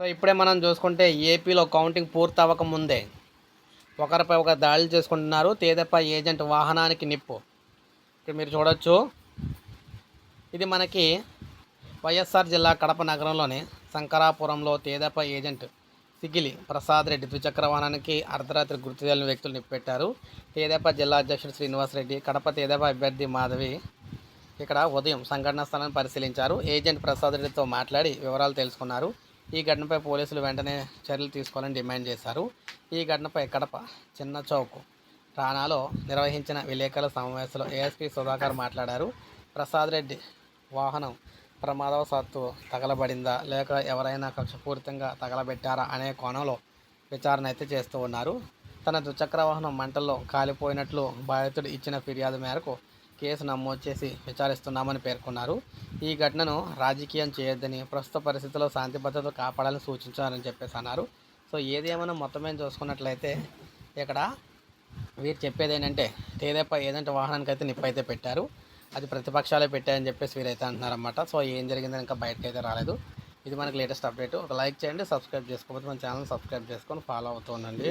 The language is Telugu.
సో ఇప్పుడే మనం చూసుకుంటే ఏపీలో కౌంటింగ్ పూర్తి అవ్వకముందే ఒకరిపై ఒక దాడులు చేసుకుంటున్నారు. తేదప ఏజెంట్ వాహనానికి నిప్పు. ఇక్కడ మీరు చూడొచ్చు. ఇది మనకి వైఎస్ఆర్ జిల్లా కడప నగరంలోని శంకరాపురంలో తేదప ఏజెంట్ సిగిలి ప్రసాద్ రెడ్డి ద్విచక్ర వాహనానికి అర్ధరాత్రి గుర్తు తెలియని వ్యక్తులు నిప్పెట్టారు తేదప జిల్లా అధ్యక్షుడు శ్రీనివాస్ రెడ్డి కడప తేదప అభ్యర్థి మాధవి ఇక్కడ ఉదయం సంఘటనా స్థలాన్ని పరిశీలించారు. ఏజెంట్ ప్రసాద్ రెడ్డితో మాట్లాడి వివరాలు తెలుసుకున్నారు. ఈ ఘటనపై పోలీసులు వెంటనే చర్యలు తీసుకోవాలని డిమాండ్ చేశారు. ఈ ఘటనపై కడప చిన్న చౌక్ రాణాలో నిర్వహించిన విలేకరుల సమావేశంలో ఏఎస్పీ సుధాకర్ మాట్లాడారు. ప్రసాద్ రెడ్డి వాహనం ప్రమాదవశాత్తు తగలబడిందా? లేక ఎవరైనా కక్షపూరితంగా తగలబెట్టారా అనే కోణంలో విచారణ అయితే చేస్తూ ఉన్నారు. తన ద్విచక్ర వాహనం మంటల్లో కాలిపోయినట్లు బాధితుడు ఇచ్చిన ఫిర్యాదు మేరకు కేసు నమోదు చేసి విచారిస్తున్నామని పేర్కొన్నారు. ఈ ఘటనను రాజకీయం చేయొద్దని ప్రస్తుత పరిస్థితుల్లో శాంతి భద్రతలు కాపాడాలని సూచించారని చెప్పేసి అన్నారు. సో ఏది ఏమైనా మొత్తం మీద చూసుకున్నట్లయితే ఇక్కడ వీరు చెప్పేది ఏంటంటే తేదేప ఏదంటే వాహనానికి అయితే నిప్పు అయితే పెట్టారు. అది ప్రతిపక్షాలే పెట్టాయని చెప్పేసి వీరైతే అంటున్నారన్నమాట. సో ఏం జరిగిందని ఇంకా బయటకు అయితే రాలేదు. ఇది మనకి లేటెస్ట్ అప్డేట్. ఒక లైక్ చేయండి సబ్స్క్రైబ్ చేసుకోకపోతే మన ఛానల్ సబ్స్క్రైబ్ చేసుకొని ఫాలో అవుతూ ఉండండి.